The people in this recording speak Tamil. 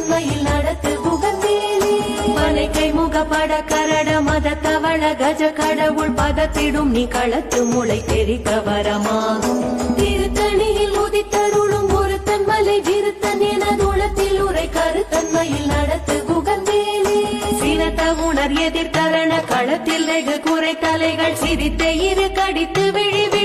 நன்மையில் நடத்து புகந்தேனே மனைக்கை முகப்பட கரட மத தவள கஜ கடவுள் பதத்திடும் நீ களத்து முளை தெரிக்க வரமாகும் திருத்தணியில் உதித்தருளும் ஒருத்தன் மலை விருத்தன் என உரை கருத்தன்மையில் நடத்து புகந்தேனே சினத்த எதிர்த்தரண களத்தில் குறை தலைகள் சிரித்த இரு கடித்து விழிவி